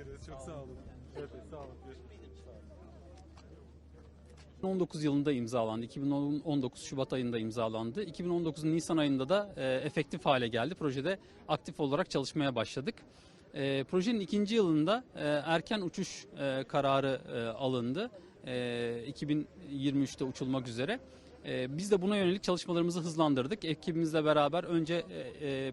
ederiz. Çok sağ olun. Evet, sağ olun. Görüşmek üzere. Sağ olun. 2019 yılında imzalandı. 2019 Şubat ayında imzalandı. 2019 Nisan ayında da e, efektif hale geldi. Projede aktif olarak çalışmaya başladık. E, projenin ikinci yılında e, erken uçuş e, kararı e, alındı. E, 2023'te uçulmak üzere. E, biz de buna yönelik çalışmalarımızı hızlandırdık. Ekibimizle beraber önce e, e,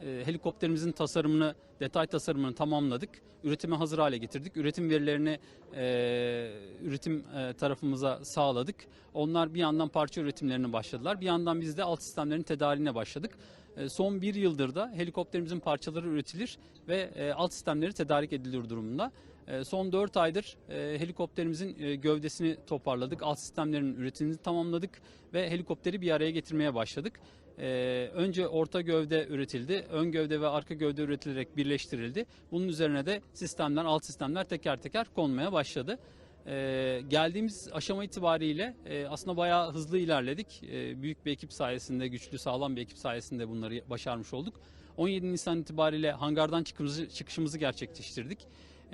helikopterimizin tasarımını, detay tasarımını tamamladık. Üretime hazır hale getirdik. Üretim verilerini e, üretim e, tarafımıza sağladık. Onlar bir yandan parça üretimlerine başladılar. Bir yandan biz de alt sistemlerin tedariğine başladık. E, son bir yıldır da helikopterimizin parçaları üretilir ve e, alt sistemleri tedarik edilir durumunda. E, Son 4 aydır e, helikopterimizin e, gövdesini toparladık. Alt sistemlerin üretimini tamamladık ve helikopteri bir araya getirmeye başladık. Ee, önce orta gövde üretildi, ön gövde ve arka gövde üretilerek birleştirildi. Bunun üzerine de sistemler, alt sistemler teker teker konmaya başladı. Ee, geldiğimiz aşama itibariyle e, aslında bayağı hızlı ilerledik. Ee, büyük bir ekip sayesinde, güçlü sağlam bir ekip sayesinde bunları başarmış olduk. 17 Nisan itibariyle hangardan çıkışımızı, çıkışımızı gerçekleştirdik.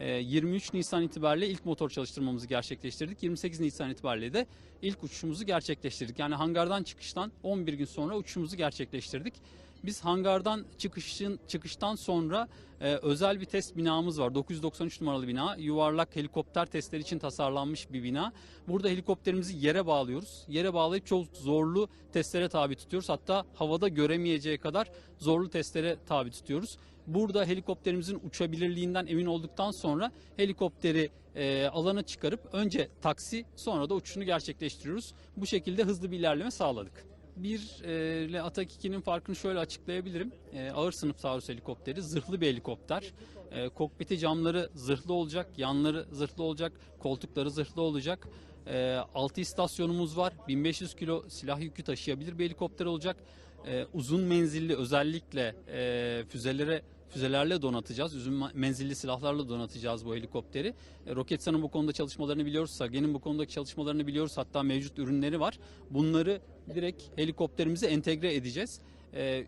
Ee, 23 Nisan itibariyle ilk motor çalıştırmamızı gerçekleştirdik. 28 Nisan itibariyle de ilk uçuşumuzu gerçekleştirdik. Yani hangardan çıkıştan 11 gün sonra uçuşumuzu gerçekleştirdik. Biz hangardan çıkışın çıkıştan sonra e, özel bir test binamız var. 993 numaralı bina. Yuvarlak helikopter testleri için tasarlanmış bir bina. Burada helikopterimizi yere bağlıyoruz. Yere bağlayıp çok zorlu testlere tabi tutuyoruz. Hatta havada göremeyeceği kadar zorlu testlere tabi tutuyoruz. Burada helikopterimizin uçabilirliğinden emin olduktan sonra helikopteri e, alana çıkarıp önce taksi sonra da uçuşunu gerçekleştiriyoruz. Bu şekilde hızlı bir ilerleme sağladık. 1 e, ile Atak 2'nin farkını şöyle açıklayabilirim. E, ağır sınıf taarruz helikopteri zırhlı bir helikopter. E, kokpiti camları zırhlı olacak, yanları zırhlı olacak, koltukları zırhlı olacak. E, 6 istasyonumuz var. 1500 kilo silah yükü taşıyabilir bir helikopter olacak. E, uzun menzilli özellikle füzelere füzelerle donatacağız. Ma- menzilli silahlarla donatacağız bu helikopteri. E, Roketsan'ın bu konuda çalışmalarını biliyoruz. Sage'nin bu konudaki çalışmalarını biliyoruz. Hatta mevcut ürünleri var. Bunları direkt helikopterimize entegre edeceğiz. E,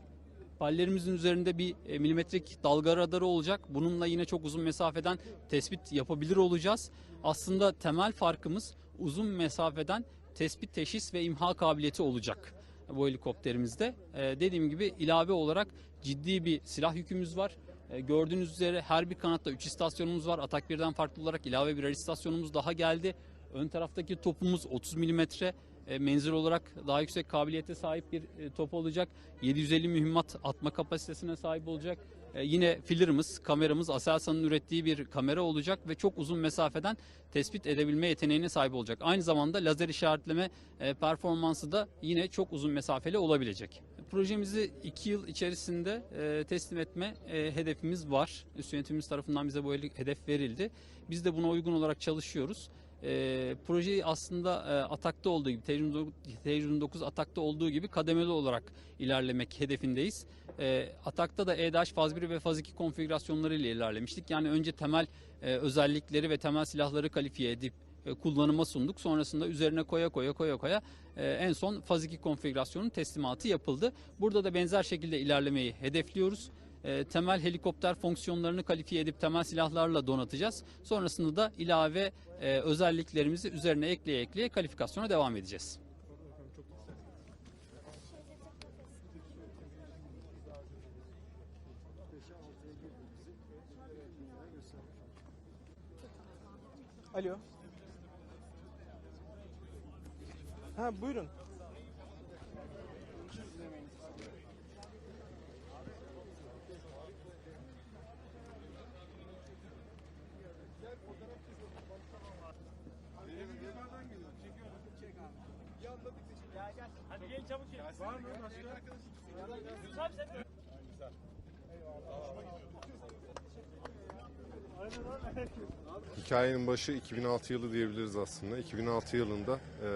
Pallerimizin üzerinde bir e, milimetrik dalga radarı olacak. Bununla yine çok uzun mesafeden tespit yapabilir olacağız. Aslında temel farkımız uzun mesafeden tespit, teşhis ve imha kabiliyeti olacak bu helikopterimizde. Ee, dediğim gibi ilave olarak ciddi bir silah yükümüz var. Ee, gördüğünüz üzere her bir kanatta 3 istasyonumuz var. Atak birden farklı olarak ilave birer istasyonumuz daha geldi. Ön taraftaki topumuz 30 milimetre e, menzil olarak daha yüksek kabiliyete sahip bir e, top olacak. 750 mühimmat atma kapasitesine sahip olacak. E, yine filler'ımız, kameramız Aselsan'ın ürettiği bir kamera olacak ve çok uzun mesafeden tespit edebilme yeteneğine sahip olacak. Aynı zamanda lazer işaretleme e, performansı da yine çok uzun mesafeli olabilecek. Projemizi 2 yıl içerisinde e, teslim etme hedefimiz var. Üst yönetimimiz tarafından bize bu hedef verildi. Biz de buna uygun olarak çalışıyoruz. E, projeyi aslında e, atakta olduğu gibi, T-29 atakta olduğu gibi kademeli olarak ilerlemek hedefindeyiz. E, atakta da EDH faz 1 ve faz 2 konfigürasyonları ile ilerlemiştik. Yani önce temel e, özellikleri ve temel silahları kalifiye edip e, kullanıma sunduk. Sonrasında üzerine koya koya koya koya e, en son faz 2 konfigürasyonun teslimatı yapıldı. Burada da benzer şekilde ilerlemeyi hedefliyoruz. E, temel helikopter fonksiyonlarını kalifiye edip temel silahlarla donatacağız. Sonrasında da ilave e, özelliklerimizi üzerine ekleye ekleye kalifikasyona devam edeceğiz. Alo. Ha buyurun. Gelin çabuk gelin. Var mı başka? Abi sen de. Hikayenin başı 2006 yılı diyebiliriz aslında. 2006 yılında e,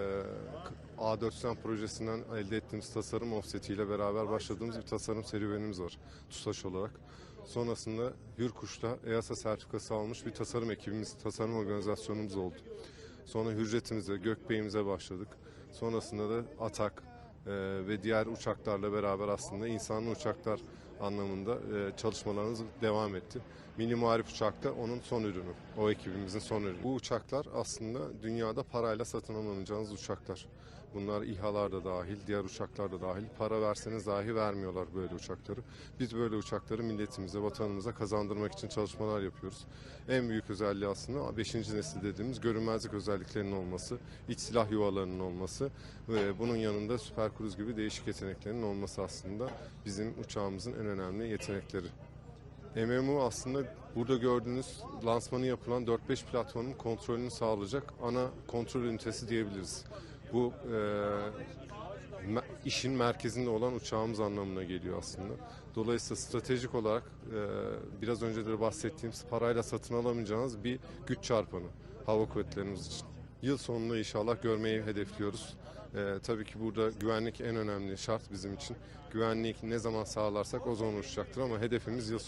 A400 projesinden elde ettiğimiz tasarım offsetiyle beraber başladığımız bir tasarım serüvenimiz var TUSAŞ olarak. Sonrasında Hürkuş'ta EASA sertifikası almış bir tasarım ekibimiz, tasarım organizasyonumuz oldu. Sonra Hürjet'imize, Gökbey'imize başladık. Sonrasında da Atak ve diğer uçaklarla beraber aslında insanlı uçaklar anlamında e, çalışmalarımız devam etti. Mini Muharip uçak da onun son ürünü. O ekibimizin son ürünü. Bu uçaklar aslında dünyada parayla satın alamayacağınız uçaklar. Bunlar İHA'lar da dahil, diğer uçaklar da dahil. Para verseniz dahi vermiyorlar böyle uçakları. Biz böyle uçakları milletimize, vatanımıza kazandırmak için çalışmalar yapıyoruz. En büyük özelliği aslında 5. nesil dediğimiz görünmezlik özelliklerinin olması, iç silah yuvalarının olması ve bunun yanında süper kruz gibi değişik yeteneklerinin olması aslında bizim uçağımızın en önemli yetenekleri. MMO aslında burada gördüğünüz lansmanı yapılan 4-5 platformun kontrolünü sağlayacak ana kontrol ünitesi diyebiliriz. Bu e, işin merkezinde olan uçağımız anlamına geliyor aslında. Dolayısıyla stratejik olarak e, biraz önce de bahsettiğimiz parayla satın alamayacağınız bir güç çarpanı hava kuvvetlerimiz için. Yıl sonunda inşallah görmeyi hedefliyoruz. E, tabii ki burada güvenlik en önemli şart bizim için. Güvenlik ne zaman sağlarsak o zaman uçacaktır ama hedefimiz yıl